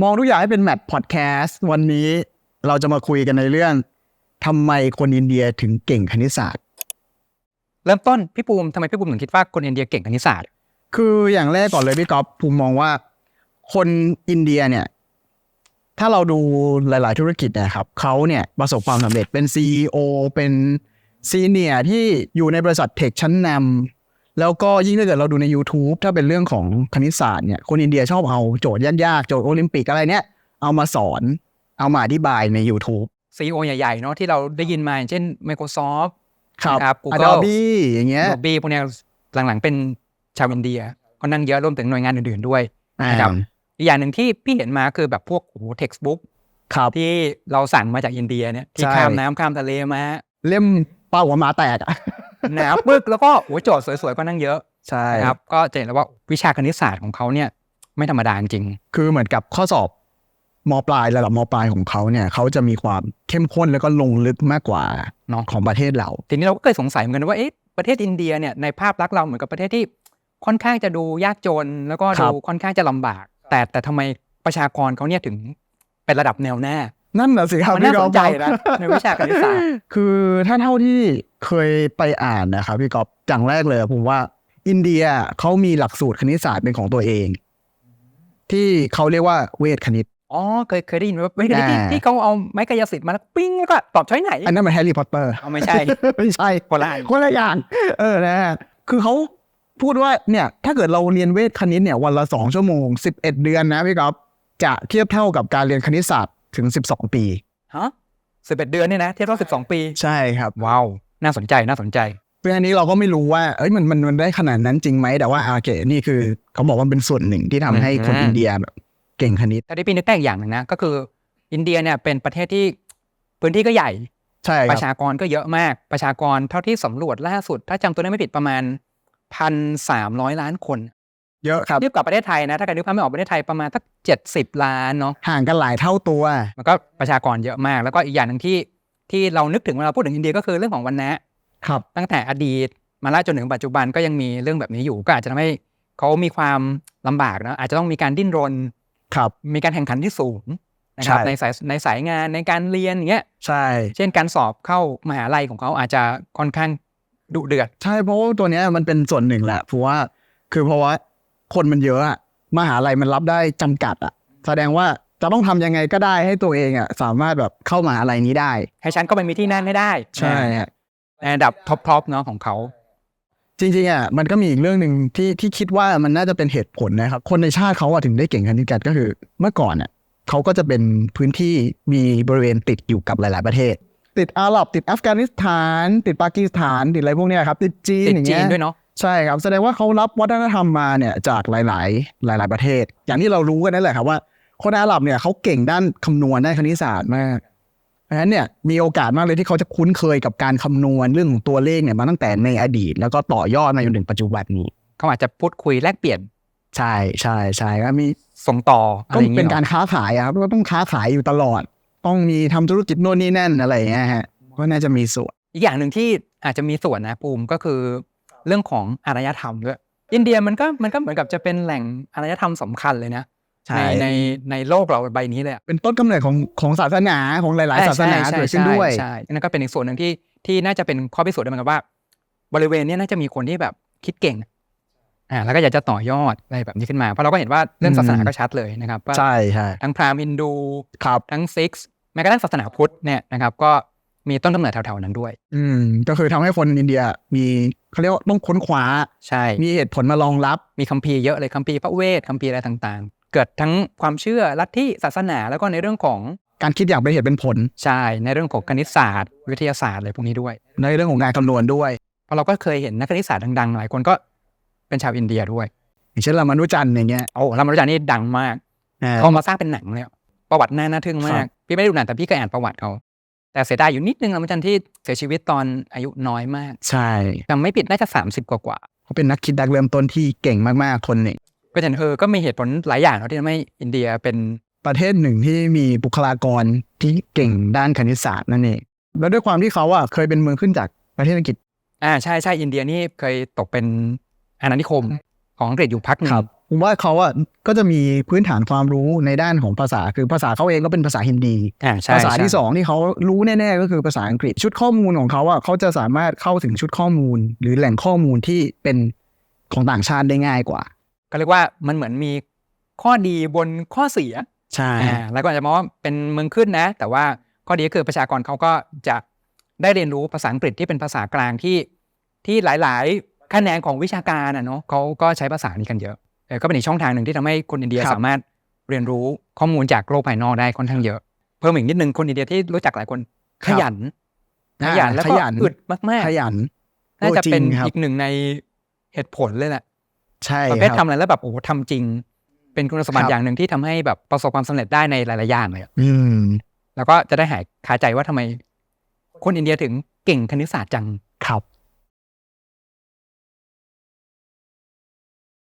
มองทุกอย่างให้เป็นแมทพอดแคสต์วันนี้เราจะมาคุยกันในเรื่องทำไมคนอินเดียถึงเก่งคณิตศาสตร์ เริ่มต้นพี่ปูมทำไมพี่ปูมถึงคิดว่าคนอินเดียเก่งคณิตศาสตร์ คืออย่างแรกก่อนเลยพี่ก๊อฟภูมิมองว่า คนอินเดียเนี่ย ถ้าเราดูหลาย ๆ ธุรกิจเนะครับเขาเนี่ยประสบความสำเร็จเป็น CEO เป็นซีเนียที่อยู่ในบริษัทเทคชั้นนำ แล้วก็ยิ่งถ้าเกิดเราดูใน YouTube ถ้าเป็นเรื่องของคณิตศาสตร์เนี่ยคนอินเดียชอบเอาโจทย์ยากๆ โจทย์โอลิมปิกอะไรเนี่ย เอามาสอนเอามาอธิบายใน YouTube ซีอใหญ่ๆ เนาะที่เราได้ยินมาอย่างเช่น Microsoft ครับนะครับ Google Adobe อย่างเงี้ย b บีพวกเนี้ยหลังๆเป็นชาวอินเดียก็นั่งเยอะรวมถึงหน่วยงานอื่นๆด้วยนะครับอีกอย่างหนึ่งที่พี่เห็นมาคือแบบพวกโอ้โห textbook ครับที่เราสั่งมาจากอินเดียเนี่ยที่ใช่ข้ามน้ำข้ามทะเลมาเล่มเป้าหัวหมาแตกอะ หนาปึกแล้วก็โอ้โหโจทย์สวยๆก็นั่งเยอะใช่นะครับก็จะเห็นแล้วว่าวิชาคณิตศาสตร์ของเขาเนี่ยไม่ธรรมดาจริงคือเหมือนกับข้อสอบมปลายระดับมปลายของเขาเนี่ยเขาจะมีความเข้มข้นแล้วก็ลงลึกมากกว่าเนาะของประเทศเรา ทีนี้เราก็เคยสงสัยเหมือนกันว่าเอ๊ะประเทศอินเดียเนี่ยในภาพลักษณ์เราเหมือนกับประเทศที่ค่อนข้างจะดูยากจน แล้วก็ครัดูบค่อนข้างจะลำบาก แต่แต่ทำไมประชากรเขาเนี่ยถึงเป็นระดับแนวหน้า นั่นแหละสิครับมันน่าพี่ก๊อฟสนใจนะในวิชาคณิตศาสตร์คือถ้าเท่าที่เคยไปอ่านนะครับพี่ก๊อฟอย่างแรกเลยผมว่าอินเดียเขามีหลักสูตรคณิตศาสตร์เป็นของตัวเอง ที่เขาเรียกว่าเวทคณิต อ๋อเคยเคยได้ยินว่าไม่ได้ที่อ่าที่เขาเอาไม้กายสิทธิ์มาแล้วปิ้งแล้วก็ตอบช้อยไหนอันนั้นมันแฮร์รี่พอตเตอร์เอาไม่ใช่ ไม่ใช่คนละอัน คนละอย่าง เออนะฮะคือเขาพูดว่าเนี่ย ถ้าเกิดเราเรียนเวทคณิตเนี่ยวันละสองชั่วโมงสิบเอ็ดเดือนนะพี่ก๊อฟจะเทียบเท่ากับการเรียนคณิตศาสตร์ ถึงสิบสองปีฮะสิบเอ็ดเดือนเนี่ยนะเทียบเท่าสิบสองปี ใช่ครับ ว้าว น่าสนใจน่าสนใจเรื่องอันนี้เราก็ไม่รู้ว่าเอ้ยมันมันมันได้ขนาดนั้นจริงไหมแต่ว่าโอเคนี่คือ เขาบอกว่าเป็นส่วนหนึ่งที่ทำให้คนอืมอินเดียแบบเก่งคณิตแต่ที่พี่นึกได้อีกอย่างหนึ่งนะ ก็คืออินเดียเนี่ยเป็นประเทศที่พื้นที่ก็ใหญ่ใช่คปรับระชากรก็เยอะมาก ประชากรเท่าที่สำรวจล่าสุด ถ้าจำตัวได้ไม่ผิดประมาณพันสามร้อยล้านคน เยอะครับเทียบกับประเทศไทยนะ ถ้าใครนึกภาพไม่ออกประเทศไทยประมาณสักเจ็ดสิบล้านเนาะห่างกันหลายเท่าตัว มันก็ประชากรเยอะมาก แล้วก็อีกอย่างหนึ่งที่ที่เรานึกถึงเวลาพูดถึงอินเดียก็คือเรื่องของวันนะครับ ตั้งแต่อดีตมาล่าจนถึงปัจจุบันก็ยังมีเรื่องแบบนี้อยู่ ก็อาจจะทำให้เขามีความลำบากนะอาจจะต้องมีการดิ้นรนครับ มีการแข่งขันที่สูงนะครับใช่ในสายในสายงานในการเรียนอย่างเงี้ยใช่ เช่นการสอบเข้ามหาลัยของเขาอาจจะค่อนข้างดุเดือดใช่เพราะว่าตัวเนี้ยมันเป็นส่วนหนึ่งแหละเพราะว่าคือเพราะว่า คนมันเยอะอะมหาลัยมันรับได้จำกัดอะแสดงว่าจะต้องทำยังไงก็ได้ให้ตัวเองอะสามารถแบบเข้ามหาลัยนี้ได้ ให้ฉันก็ไปมีที่นั่นให้ได้ ใช่ฮะในระดับท็อปท็อปเนาะของเขาจริงๆอะมันก็มีอีกเรื่องหนึ่งที่ที่คิดว่ามันน่าจะเป็นเหตุผลนะครับ คนในชาติเขาอะถึงได้เก่งคณิตกันก็คือ เมื่อก่อนอะเขาก็จะเป็นพื้นที่มีบริเวณติดอยู่กับหลาย ๆ ประเทศ ติดอาหรับติดอัฟกานิสถาน ติดปากีสถาน ติดอะไรพวกเนี้ยครับติดจีนติดอย่างจีเงี้นยด้วยเนาะ ใช่ครับแสดงว่าเขารับวัฒนธรรมมาเนี่ยจากหลาย ๆ หลาย ๆ ประเทศ อย่างที่เรารู้กันนั่นแหละครับว่าคนอาหรับเนี่ยเขาเก่งด้านคำนวณด้านคณิตศาสตร์มากเพราะฉะนั้นเนี่ยมีโอกาสมากเลยที่เขาจะคุ้นเคยกับการคำนวณเรื่องของตัวเลขเนี่ยมาตั้งแต่ในอดีต แล้วก็ต่อยอดมาจนถึงปัจจุบันนี้เขาอาจจะพูดคุยแลกเปลี่ยนใช่ใช่ใช่ก็มีส่งต่ออะไรก็อย่างเป็นเงี้ยการค้าขายอะครับก็ต้องค้าขายอยู่ตลอด ต้องมีทำธุรกิจโน่นนี่นั่นอะไรอย่างเงี้ยฮะก็น่าจะมีส่วน อีกอย่างหนึ่งที่อาจจะมีส่วนนะปูมก็คือ เรื่องของอารยธรรมด้วยอินเดียมันก็มันก็เหมือนกับจะเป็นแหล่งอารยธรรมสำคัญเลยนะใช่ในในในโลกเราใบนี้เลยอะเป็นต้นกำเนิดของของศาสนาของหลาย ๆ ศาสนาใช่เกิดขึ้นใช่ด้วยใช่นั่นก็เป็นอีกส่วนหนึ่งที่ที่น่าจะเป็นข้อพิสูจน์ได้เหมือนกันว่า บริเวณเนี้ยน่าจะมีคนที่แบบคิดเก่งอ่าแล้วก็อยากจะต่อยอดอะไรแบบนี้ขึ้นมา เพราะเราก็เห็นว่าเรื่องศาสนาอืมก็ชัดเลยนะครับว่าใช่ใช่ทั้งพราหมณ์ฮินดูครับทั้งซิกส์แม้กระทั่งศาสนาพุทธเนี่ยนะครับก็ มีต้นกำเนิดแถวๆนั้นด้วย อืม ก็คือทำให้คนอินเดียมีเขาเรียกว่าต้องค้นคว้า ใช่ มีเหตุผลมารองรับ มีคัมภีร์เยอะเลยคัมภีร์พระเวทคัมภีร์อะไรต่างๆ เกิดทั้งความเชื่อลัทธิศาสนาแล้วก็ในเรื่องของการคิดอย่างเป็นเหตุเป็นผล ใช่ ในเรื่องของคณิตศาสตร์ วิทยาศาสตร์อะไรพวกนี้ด้วย ในเรื่องของการคำนวณด้วย เพราะเราก็เคยเห็นนักคณิตศาสตร์ดังๆหลายคนก็เป็นชาวอินเดียด้วย อย่างเช่นรามานุจันทร์อย่างเงี้ยโอ้รามานุจันนี่ดังมากอ่าเขามาสร้างเป็นหนังเลยอะประวัติน่าน่าทึ่งมาครัก บ พี่ไม่ได้ดูหนังแต่พี่ก็อ่านประวัติเขา แต่เสียดายอยู่นิดนึงรามานุจันที่เสียชีวิตตอนอายุน้อยมากใช่จำไม่ผิดน่าจะสามสิบกว่าเขาเป็นนักคิดดักเริ่มต้นที่เก่งมากๆคนหนึ่งๆก็จะเห็นเออก็มีเหตุผลหลายอย่างเนาะที่ทำให้อินเดียเป็นประเทศหนึ่งที่มีบุคลากรที่เก่งด้านคณิตศาสตร์นั่นเองแล้วด้วยความที่เขาอะเคยเป็นเมืองขึ้นจากประเทศอังกฤษอ่าใช่ใช่อินเดียนี่เคยตกเป็นอาณานิคมของอังกฤษอยู่พักหนึ่งครับ ผมว่าเขาอะก็จะมีพื้นฐานความรู้ในด้านของภาษา คือภาษาเขาเองก็เป็นภาษาฮินดีอ่าใช่ภาษาที่ใช่สองที่เขารู้แน่ ๆ ก็คือภาษาอังกฤษชุดข้อมูลของเขาอะเขาจะสามารถเข้าถึงชุดข้อมูล หรือแหล่งข้อมูลที่เป็นของต่างชาติได้ง่ายกว่า ก็เรียกว่ามันเหมือนมีข้อดีบนข้อเสียใช่อ่าแล้วก็อาจจะมองว่าเป็นเมืองขึ้นนะ แต่ว่าข้อดีก็คือประชากรเขาก็จะได้เรียนรู้ภาษาอังกฤษที่เป็นภาษากลางที่ที่หลาย ๆ แขนงของวิชาการอะเนาะเขาก็ใช้ภาษานี้กันเยอะเออ ก็เป็นอีกช่องทางหนึ่งที่ทำให้คนอินเดียสามารถเรียนรู้ข้อมูลจากโลกภายนอกได้ค่อนข้างเยอะ เพิ่มอีกนิดนึงคนอินเดียที่รู้จักหลายคนขยันขยันแล้วขก็ยันอึดมากขยันๆน่าจะเป็นโจริงครับอีกหนึ่งในเหตุผลเลยแหละใช่ประเภทคทำรับอะไรแล้วแบบโอ้โหทำจริง เป็นคุณสมบัคติรับอย่างหนึ่งที่ทำให้แบบประสบความสำเร็จได้ในหลายๆอย่างเลยอะอืมแล้วก็จะได้หายคาใจว่าทำไม คนอินเดียถึงเก่งคณิตศาสตร์จัง